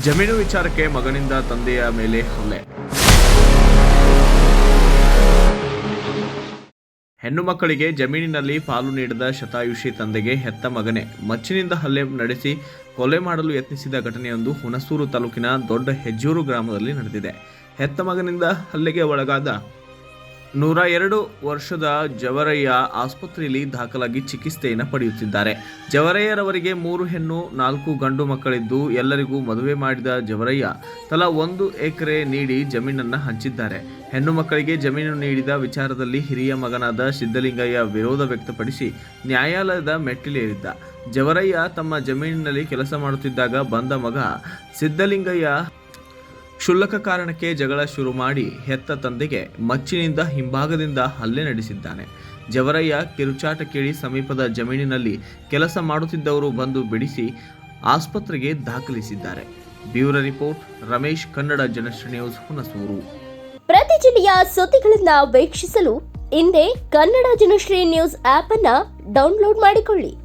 ಜಮೀನು ವಿಚಾರಕ್ಕೆ ಮಗನಿಂದ ತಂದೆಯ ಮೇಲೆ ಹಲ್ಲೆ. ಹೆಣ್ಣು ಮಕ್ಕಳಿಗೆ ಜಮೀನಿನಲ್ಲಿ ಪಾಲು ನೀಡದ ಶತಾಯುಷಿ ತಂದೆಗೆ ಹೆತ್ತ ಮಗನೇ. ಮಚ್ಚಿನಿಂದ ಹಲ್ಲೆ ನಡೆಸಿ ಕೊಲೆ ಮಾಡಲು ಯತ್ನಿಸಿದ ಘಟನೆಯೊಂದು ಹುಣಸೂರು ತಾಲೂಕಿನ ದೊಡ್ಡ ಹೆಜ್ಜೂರು ಗ್ರಾಮದಲ್ಲಿ ನಡೆದಿದೆ. ಹೆತ್ತ ಮಗನಿಂದ ಹಲ್ಲೆಗೆ ಒಳಗಾದ ನೂರ ಎರಡು ವರ್ಷದ ಜವರಯ್ಯ ಆಸ್ಪತ್ರೆಯಲ್ಲಿ ದಾಖಲಾಗಿ ಚಿಕಿತ್ಸೆಯನ್ನು ಪಡೆಯುತ್ತಿದ್ದಾರೆ. ಜವರಯ್ಯರವರಿಗೆ ಮೂರು ಹೆಣ್ಣು, ನಾಲ್ಕು ಗಂಡು ಮಕ್ಕಳಿದ್ದು ಎಲ್ಲರಿಗೂ ಮದುವೆ ಮಾಡಿದ ಜವರಯ್ಯ ತಲಾ ಒಂದು ಎಕರೆ ನೀಡಿ ಜಮೀನನ್ನು ಹಂಚಿದ್ದಾರೆ. ಹೆಣ್ಣು ಮಕ್ಕಳಿಗೆ ಜಮೀನು ನೀಡಿದ ವಿಚಾರದಲ್ಲಿ ಹಿರಿಯ ಮಗನಾದ ಸಿದ್ದಲಿಂಗಯ್ಯ ವಿರೋಧ ವ್ಯಕ್ತಪಡಿಸಿ ನ್ಯಾಯಾಲಯದ ಮೆಟ್ಟಿಲೇರಿದ್ದ. ಜವರಯ್ಯ ತಮ್ಮ ಜಮೀನಿನಲ್ಲಿ ಕೆಲಸ ಮಾಡುತ್ತಿದ್ದಾಗ ಬಂದ ಮಗ ಸಿದ್ದಲಿಂಗಯ್ಯ ಕ್ಷುಲ್ಲಕ ಕಾರಣಕ್ಕೆ ಜಗಳ ಶುರು ಮಾಡಿ ಹೆತ್ತ ತಂದೆಗೆ ಮಚ್ಚಿನಿಂದ ಹಿಂಭಾಗದಿಂದ ಹಲ್ಲೆ ನಡೆಸಿದ್ದಾನೆ. ಜವರಯ್ಯ ಕಿರುಚಾಟ ಕೇಳಿ ಸಮೀಪದ ಜಮೀನಿನಲ್ಲಿ ಕೆಲಸ ಮಾಡುತ್ತಿದ್ದವರು ಬಂದು ಬಿಡಿಸಿ ಆಸ್ಪತ್ರೆಗೆ ದಾಖಲಿಸಿದ್ದಾರೆ. Bureau report, Ramesh, Kannada Janashree news, Hunsur. ಪ್ರತಿ ಜಿಲ್ಲೆಯ ಸುದ್ದಿಗಳನ್ನ ವೀಕ್ಷಿಸಲು ಇಂದೇ ಕನ್ನಡ ಜನಶ್ರೀ ನ್ಯೂಸ್ ಆಪ್ ಅನ್ನ ಡೌನ್ಲೋಡ್ ಮಾಡಿಕೊಳ್ಳಿ.